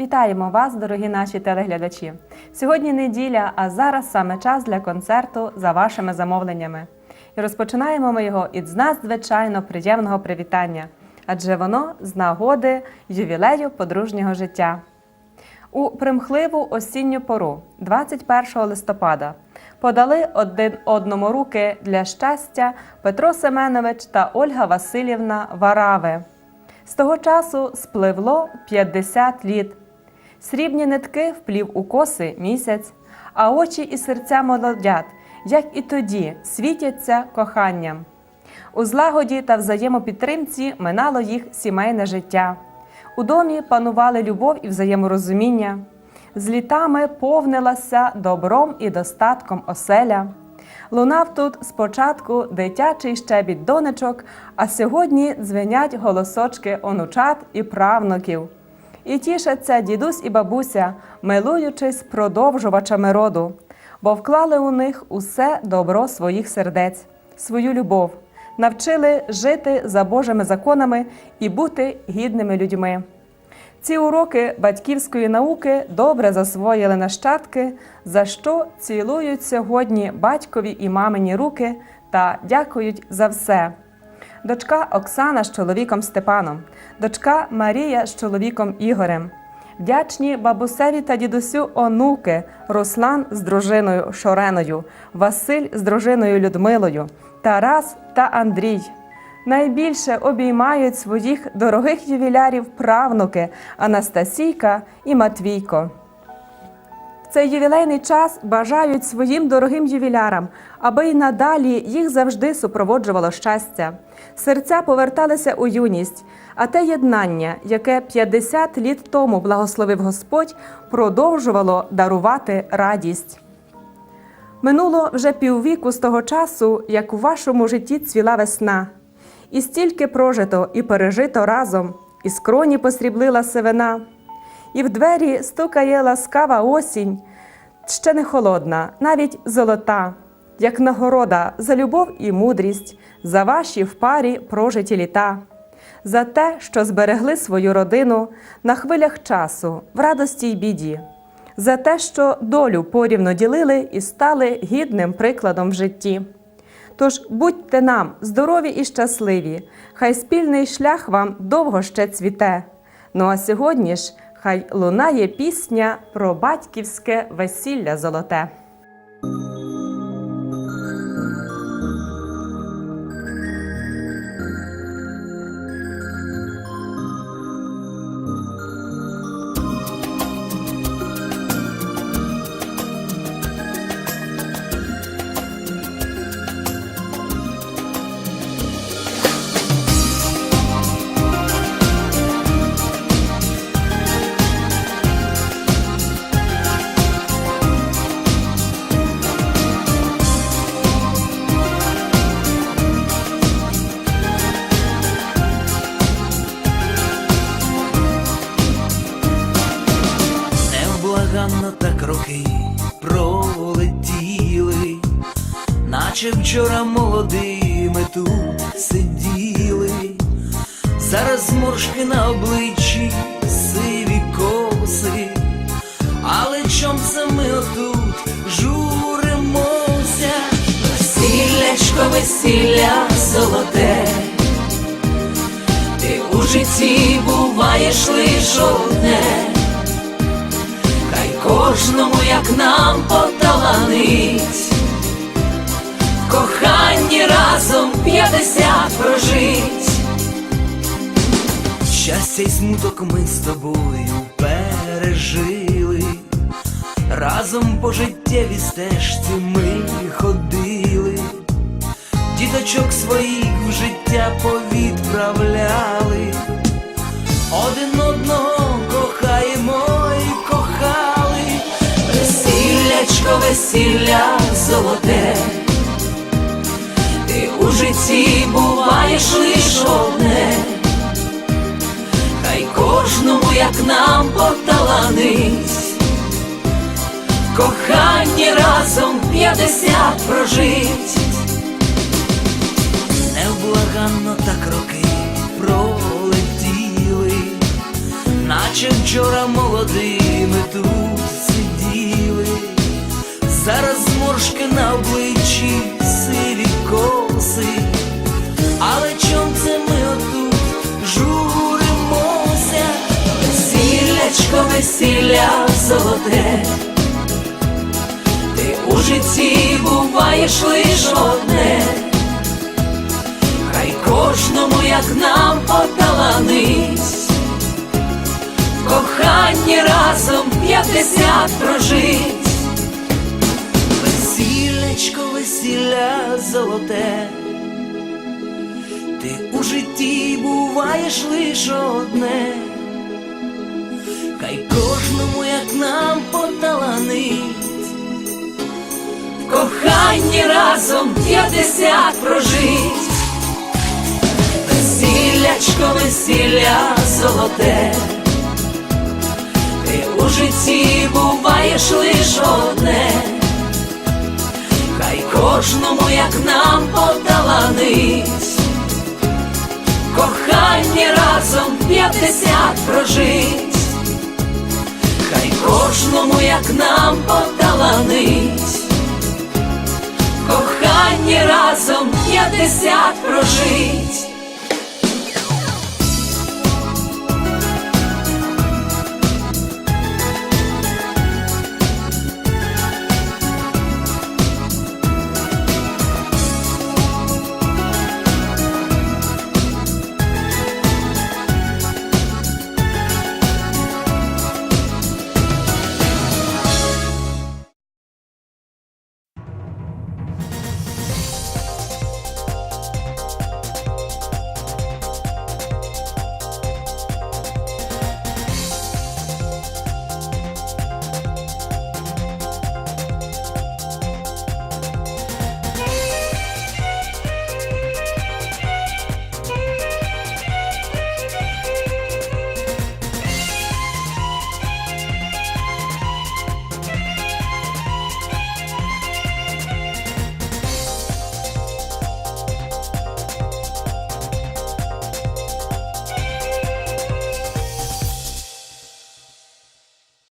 Вітаємо вас, дорогі наші телеглядачі. Сьогодні неділя, а зараз саме час для концерту за вашими замовленнями. І розпочинаємо ми його із надзвичайно приємного привітання, адже воно з нагоди ювілею подружнього життя. У примхливу осінню пору, 21 листопада, подали один одному руки для щастя Петро Семенович та Ольга Васильівна Варави. З того часу спливло 50 літ. Срібні нитки вплів у коси місяць, а очі і серця молодят, як і тоді, світяться коханням. У злагоді та взаємопідтримці минало їх сімейне життя. У домі панували любов і взаєморозуміння. З літами повнилася добром і достатком оселя. Лунав тут спочатку дитячий щебіт донечок, а сьогодні дзвенять голосочки онучат і правнуків. І тішаться дідусь і бабуся, милуючись продовжувачами роду, бо вклали у них усе добро своїх сердець, свою любов, навчили жити за Божими законами і бути гідними людьми. Ці уроки батьківської науки добре засвоїли нащадки, за що цілують сьогодні батькові і мамині руки та дякують за все. Дочка Оксана з чоловіком Степаном, дочка Марія з чоловіком Ігорем. Вдячні бабусеві та дідусю онуки Руслан з дружиною Шореною, Василь з дружиною Людмилою, Тарас та Андрій. Найбільше обіймають своїх дорогих ювілярів правнуки Анастасійка і Матвійко. Цей ювілейний час бажають своїм дорогим ювілярам, аби й надалі їх завжди супроводжувало щастя. Серця поверталися у юність, а те єднання, яке 50 літ тому благословив Господь, продовжувало дарувати радість. Минуло вже піввіку з того часу, як у вашому житті цвіла весна, і стільки прожито і пережито разом, і скроні посріблила сивина, і в двері стукає ласкава осінь, ще не холодна, навіть золота, як нагорода за любов і мудрість, за ваші в парі прожиті літа, за те, що зберегли свою родину на хвилях часу, в радості й біді за те, що долю порівно ділили і стали гідним прикладом в житті. Тож будьте нам здорові і щасливі, хай спільний шлях вам довго ще цвіте. Ну а сьогодні ж хай лунає пісня про батьківське весілля золоте. Невблаганно так роки пролетіли, наче вчора молодими тут сиділи, зараз зморшки на обличчі, сиві коси, але чом це ми отут журимося, весіллячко, весілля золоте. Ти у житті буваєш лиш одне, кожному, як нам поталанить, в коханні разом п'ятдесят прожить. Щастя й смуток ми з тобою пережили, разом по життєвій стежці ми ходили. Діточок своїх в життя повідправляли, один одного весіллячко, весілля золоте, ти у житті буваєш лиш одне, хай кожному, як нам поталанить. в Коханні разом п'ятдесят прожить. Невблаганно так роки пролетіли, наче вчора молодими тут зараз зморшки на обличчі, сиві коси, але чом це ми отут журимося, весілячко, весілля золоте, ти у житті буваєш лиш одне. Хай кожному, як нам поталанить, в коханні разом п'ятдесят прожить, весілечко, весілля золоте, ти у житті буваєш лиш одне, хай кожному, як нам поталанить, в коханні разом п'ятдесят прожить. Весілячко, весілля золоте, ти у житті буваєш лиш одне, кожному, як нам поталанить, кохання разом п'ятдесят прожить, хай кожному, як нам поталанить, кохання разом п'ятдесят прожить.